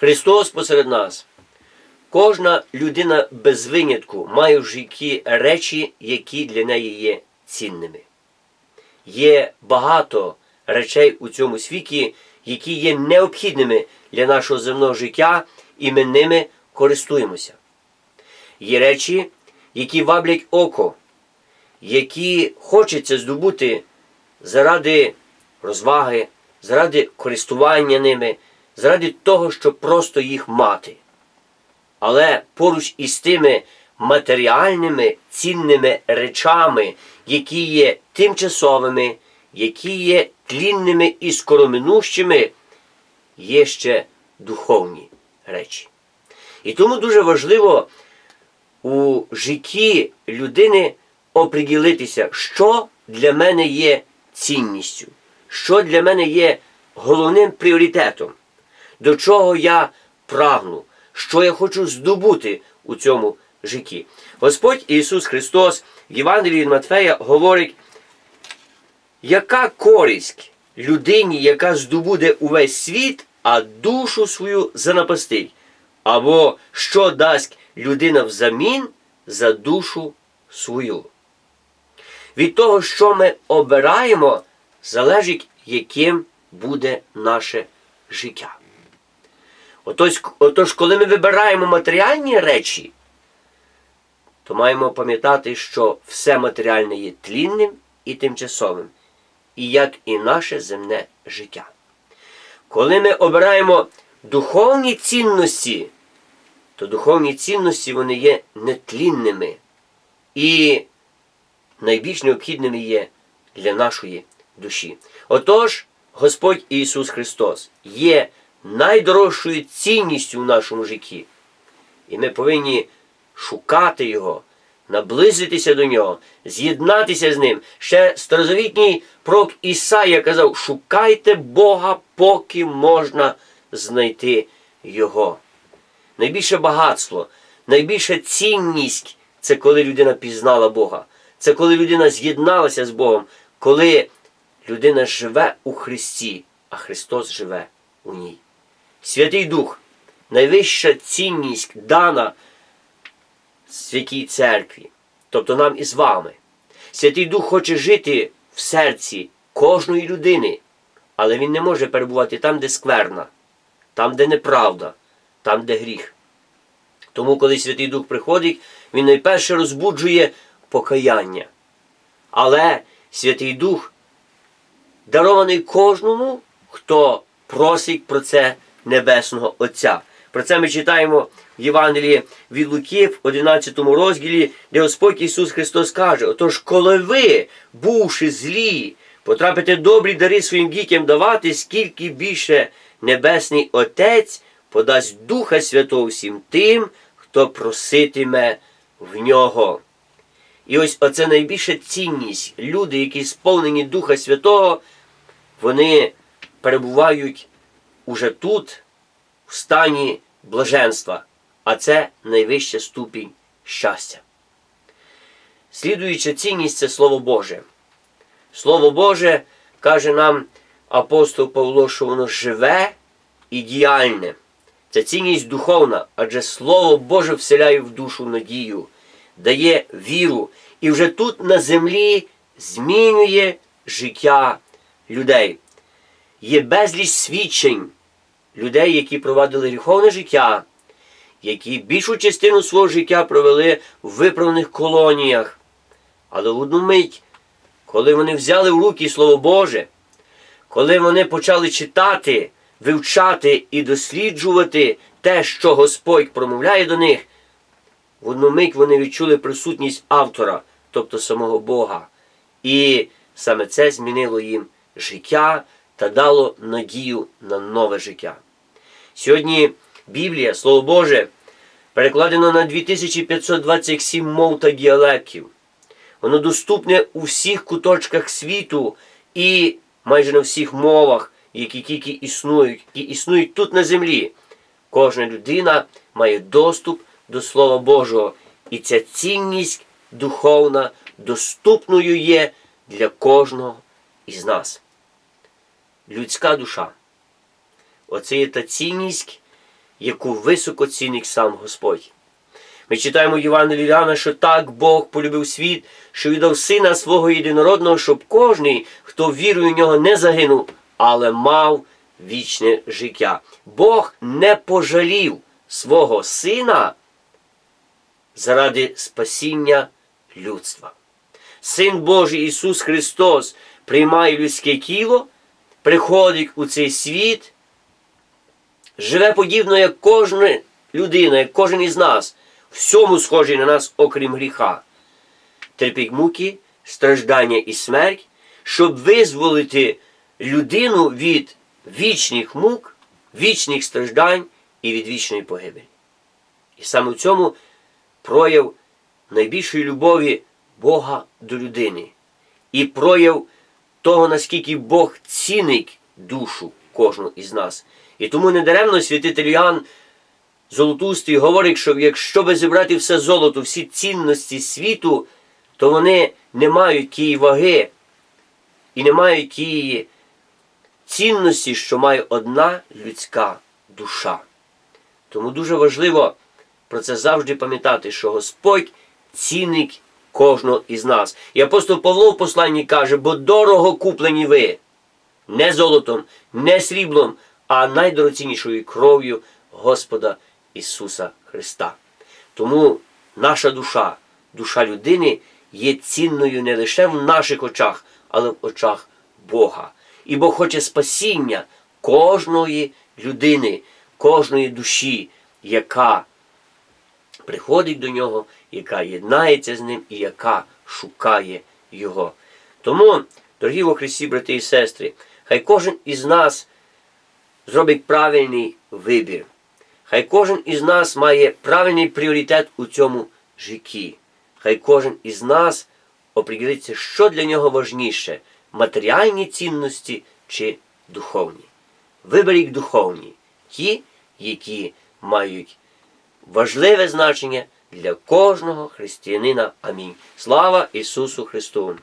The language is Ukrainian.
Христос посеред нас. Кожна людина без винятку має в житті речі, які для неї є цінними. Є багато речей у цьому світі, які є необхідними для нашого земного життя, і ми ними користуємося. Є речі, які ваблять око, які хочеться здобути заради розваги, заради користування ними, заради того, щоб просто їх мати. Але поруч із тими матеріальними цінними речами, які є тимчасовими, які є тлінними і скороминущими, є ще духовні речі. І тому дуже важливо у житті людини оприділитися, що для мене є цінністю, що для мене є головним пріоритетом, до чого я прагну, що я хочу здобути у цьому житті. Господь Ісус Христос в Євангелії від Матфея говорить, яка користь людині, яка здобуде увесь світ, а душу свою занапастить, або що дасть людина взамін за душу свою. Від того, що ми обираємо, залежить, яким буде наше життя. Отож, отож, коли ми вибираємо матеріальні речі, то маємо пам'ятати, що все матеріальне є тлінним і тимчасовим, і як і наше земне життя. Коли ми обираємо духовні цінності, то духовні цінності вони є нетлінними і найбільш необхідними є для нашої душі. Отож, Господь Ісус Христос є найдорожчою цінністю в нашому житті. І ми повинні шукати Його, наблизитися до Нього, з'єднатися з Ним. Ще старозавітній пророк Ісая казав: шукайте Бога, поки можна знайти Його. Найбільше багатство, найбільша цінність це коли людина пізнала Бога. Це коли людина з'єдналася з Богом, коли людина живе у Христі, а Христос живе у ній. Святий Дух найвища цінність дана Святій Церкві, тобто нам із вами. Святий Дух хоче жити в серці кожної людини, але він не може перебувати там, де скверна, там, де неправда, там, де гріх. Тому, коли Святий Дух приходить, він найперше розбуджує покаяння. Але Святий Дух дарований кожному, хто просить про це Небесного Отця. Про це ми читаємо в Євангелії від Луки в 11 розділі, де Господь Ісус Христос каже: Отож, коли ви, бувши злі, потрапите добрі дари своїм дітям давати, скільки більше Небесний Отець подасть Духа Святого всім тим, хто проситиме в нього. І ось оце найбільша цінність. Люди, які сповнені Духа Святого, вони перебувають уже тут, в стані блаженства, а це найвища ступінь щастя. Слідуюча цінність це Слово Боже. Слово Боже каже нам апостол Павло, що воно живе і діяльне. Це цінність духовна, адже Слово Боже вселяє в душу надію, дає віру і вже тут на землі змінює життя людей. Є безліч свідчень людей, які провадили гріховне життя, які більшу частину свого життя провели в виправних колоніях. Але в одну мить, коли вони взяли в руки Слово Боже, коли вони почали читати, вивчати і досліджувати те, що Господь промовляє до них, в одну мить вони відчули присутність автора, тобто самого Бога. І саме це змінило їм життя та дало надію на нове життя. Сьогодні Біблія, Слово Боже, перекладено на 2527 мов та діалектів. Воно доступне у всіх куточках світу і майже на всіх мовах, які тільки існують, і існують тут на землі. Кожна людина має доступ до Слова Божого, і ця цінність духовна доступною є для кожного із нас. Людська душа. Оце є та цінність, яку високо цінить сам Господь. Ми читаємо в Євангелії Іоанна, що так Бог полюбив світ, що віддав Сина свого єдинородного, щоб кожний, хто вірує в нього, не загинув, але мав вічне життя. Бог не пожалів свого Сина заради спасіння людства. Син Божий Ісус Христос приймає людське тіло, приходить у цей світ, живе подібно, як кожна людина, як кожен із нас, всьому схожий на нас, окрім гріха. Терпить муки, страждання і смерть, щоб визволити людину від вічних мук, вічних страждань і від вічної погибелі. І саме в цьому прояв найбільшої любові Бога до людини і прояв того, наскільки Бог цінить душу кожного із нас. І тому недаремно святитель Іоанн Золотустий говорить, що якщо би зібрати все золото, всі цінності світу, то вони не мають тієї ваги і не мають тієї цінності, що має одна людська душа. Тому дуже важливо про це завжди пам'ятати, що Господь цінить кожного із нас. І апостол Павло в посланні каже, бо дорого куплені ви не золотом, не сріблом, а найдорогоціннішою кров'ю Господа Ісуса Христа. Тому наша душа, душа людини є цінною не лише в наших очах, але в очах Бога. І Бог хоче спасіння кожної людини, кожної душі, яка приходить до нього, яка єднається з ним і яка шукає Його. Тому, дорогі во Христі, брати і сестри, хай кожен із нас зробить правильний вибір. Хай кожен із нас має правильний пріоритет у цьому житті. Хай кожен із нас оприділиться, що для нього важніше матеріальні цінності чи духовні. Виберіть духовні, ті, які мають важливе значення для кожного християнина. Амінь. Слава Ісусу Христу!